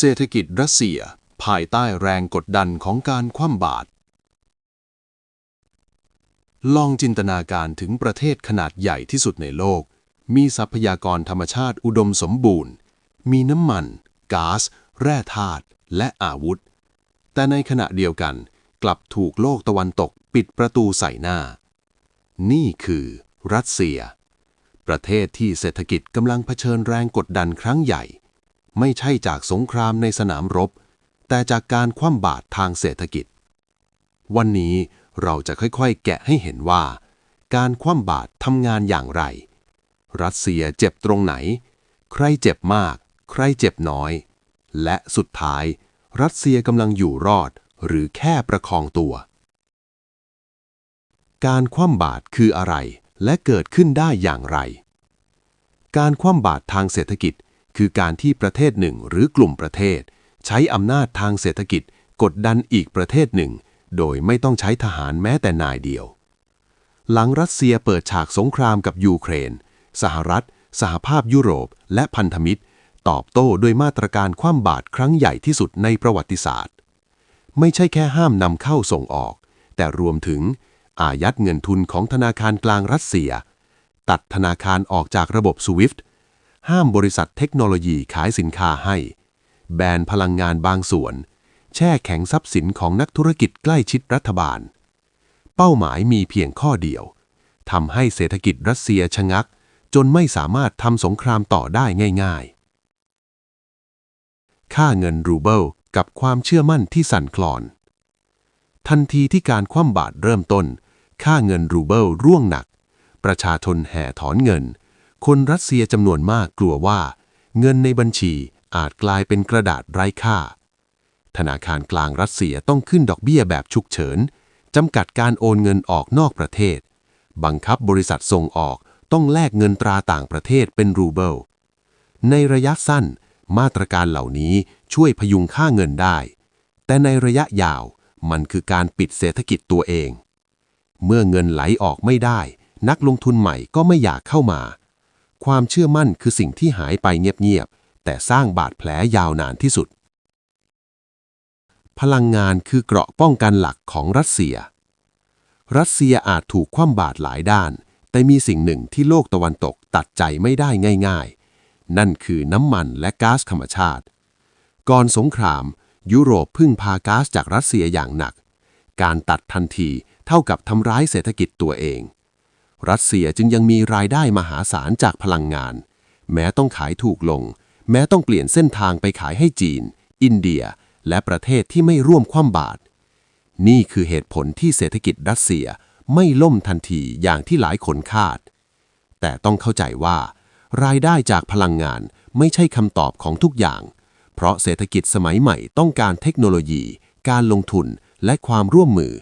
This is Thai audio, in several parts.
เศรษฐกิจรัสเซีย ภายใต้แรงกดดันของการคว่ำบาตรลองจินตนาการถึงประเทศขนาดใหญ่ที่สุดในโลก มีทรัพยากรธรรมชาติอุดมสมบูรณ์ มีน้ำมันก๊าซแร่ธาตุและอาวุธ แต่ในขณะเดียวกันกลับถูกโลกตะวันตกปิดประตูใส่หน้า นี่คือรัสเซีย ประเทศที่เศรษฐกิจกำลังเผชิญแรงกดดันครั้งใหญ่ ไม่ใช่จากสงครามในสนามรบ แต่จากการคว่ำบาตรทางเศรษฐกิจ วันนี้เราจะค่อยๆ แกะให้เห็นว่า การคว่ำบาตรทำงานอย่างไร รัสเซียเจ็บตรงไหน ใครเจ็บมาก ใครเจ็บน้อย และสุดท้าย รัสเซียกำลังอยู่รอด หรือแค่ประคองตัว การคว่ำบาตรคืออะไรและเกิดขึ้นได้อย่างไร การคว่ำบาตรทางเศรษฐกิจ คือการที่ประเทศหนึ่งหรือกลุ่มประเทศ ใช้อำนาจทางเศรษฐกิจกดดันอีกประเทศหนึ่ง โดยไม่ต้องใช้ทหารแม้แต่นายเดียว หลังรัสเซียเปิดฉากสงครามกับยูเครน สหรัฐ สหภาพยุโรป และพันธมิตร ตอบโต้ด้วยมาตรการคว่ำบาตรครั้งใหญ่ที่สุดในประวัติศาสตร์ ไม่ใช่แค่ห้ามนำเข้าส่งออก แต่รวมถึง อายัดเงินทุนของธนาคารกลางรัสเซีย ตัดธนาคารออกจากระบบสวิฟต์ ห้ามบริษัทเทคโนโลยีขายสินค้าให้ แบนพลังงานบางส่วน แช่แข็งทรัพย์สินของนักธุรกิจใกล้ชิดรัฐบาล เป้าหมายมีเพียงข้อเดียวทำให้เศรษฐกิจรัสเซียชะงัก จนไม่สามารถทำสงครามต่อได้ง่าย ๆ ค่าเงินรูเบิลกับความเชื่อมั่นที่สั่นคลอน ทันทีที่การคว่ำบาตรเริ่มต้น ค่าเงินรูเบิลร่วงหนัก ประชาชนแห่ถอนเงิน คนรัสเซียจำนวนมากกลัวว่า เงินในบัญชีอาจกลายเป็นกระดาษไร้ค่า ธนาคารกลางรัสเซียต้องขึ้นดอกเบี้ยแบบฉุกเฉินจำกัดการโอนเงินออกนอกประเทศ บังคับบริษัทส่งออกต้องแลกเงินตราต่างประเทศเป็นรูเบิล ในระยะสั้น มาตรการเหล่านี้ช่วยพยุงค่าเงินได้ แต่ในระยะยาวมันคือการปิดเศรษฐกิจตัวเอง เมื่อเงินไหลออกไม่ได้ นักลงทุนใหม่ก็ไม่อยากเข้ามา ความเชื่อมั่นคือสิ่งที่หายไปเงียบๆ แต่สร้างบาดแผลยาวนานที่สุด พลังงานคือเกราะป้องกันหลักของรัสเซีย รัสเซียอาจถูกคว่ำบาตรหลายด้าน แต่มีสิ่งหนึ่งที่โลกตะวันตกตัดใจไม่ได้ง่ายๆ นั่นคือน้ำมันและก๊าซธรรมชาติ ก่อนสงคราม ยุโรปพึ่งพาก๊าซจากรัสเซียอย่างหนัก การตัดทันทีเท่ากับทำร้ายเศรษฐกิจตัวเอง รัสเซียจึงยังมีรายได้มหาศาลจากพลังงาน แม้ต้องขายถูกลง แม้ต้องเปลี่ยนเส้นทางไปขายให้จีน อินเดีย และประเทศที่ไม่ร่วมคว่ำบาตรนี่คือเหตุผลที่เศรษฐกิจรัสเซียไม่ล่มทันทีอย่างที่หลายคนคาด แต่ต้องเข้าใจว่า รายได้จากพลังงานไม่ใช่คำตอบของทุกอย่าง เพราะเศรษฐกิจสมัยใหม่ต้องการเทคโนโลยี การลงทุนและความร่วมมือ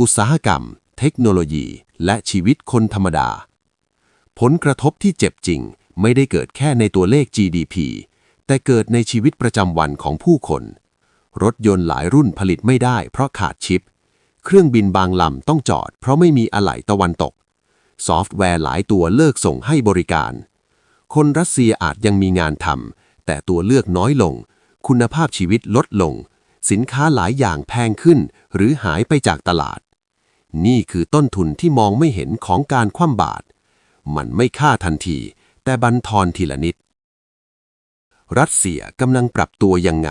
อุตสาหกรรม เทคโนโลยี และชีวิตคนธรรมดา ผลกระทบที่เจ็บจริงไม่ได้เกิดแค่ในตัวเลข GDP แต่เกิดในชีวิตประจำวันของผู้คน รถยนต์หลายรุ่นผลิตไม่ได้เพราะขาดชิป เครื่องบินบางลำต้องจอดเพราะไม่มีอะไหล่ตะวันตก ซอฟต์แวร์หลายตัวเลิกส่งให้บริการ คนรัสเซียอาจยังมีงานทำแต่ตัวเลือกน้อยลง คุณภาพชีวิตลดลง สินค้าหลายอย่างแพงขึ้น หรือหายไปจากตลาด นี่คือต้นทุนที่มองไม่เห็นของการคว่ำบาตร มันไม่ฆ่าทันที แต่บันทอนทีละนิด รัสเซียกำลังปรับตัวยังไง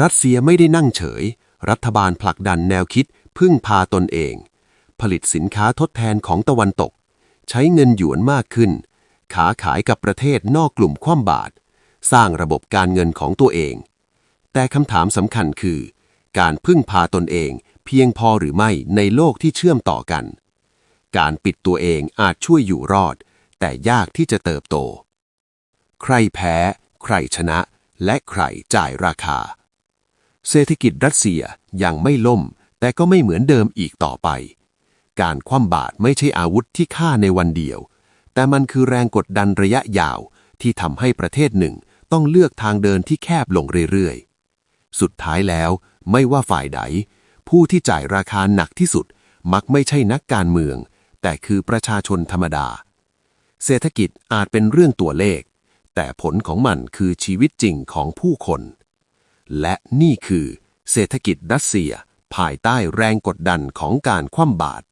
รัสเซียไม่ได้นั่งเฉย รัฐบาลผลักดันแนวคิดพึ่งพาตนเอง ผลิตสินค้าทดแทนของตะวันตก ใช้เงินหยวนมากขึ้น ขาขายกับประเทศนอกกลุ่มคว่ำบาตร สร้างระบบการเงินของตัวเอง แต่คำถามสำคัญคือ การพึ่งพาตนเอง เพียงพอหรือไม่ในโลกที่เชื่อมต่อกัน การปิดตัวเองอาจช่วยอยู่รอด แต่ยากที่จะเติบโต ใครแพ้ ใครชนะ และใครจ่ายราคา เศรษฐกิจรัสเซียยังไม่ล่ม แต่ก็ไม่เหมือนเดิมอีกต่อไป การคว่ำบาตรไม่ใช่อาวุธที่ฆ่าในวันเดียว แต่มันคือแรงกดดันระยะยาวที่ทำให้ประเทศหนึ่งต้องเลือกทางเดินที่แคบลงเรื่อยๆ สุดท้ายแล้ว ไม่ว่าฝ่ายใด ผู้ที่จ่ายราคาหนักที่สุด มักไม่ใช่นักการเมือง แต่คือประชาชนธรรมดา เศรษฐกิจอาจเป็นเรื่องตัวเลข แต่ผลของมันคือชีวิตจริงของผู้คน และนี่คือเศรษฐกิจรัสเซีย ภายใต้แรงกดดันของการคว่ำบาตร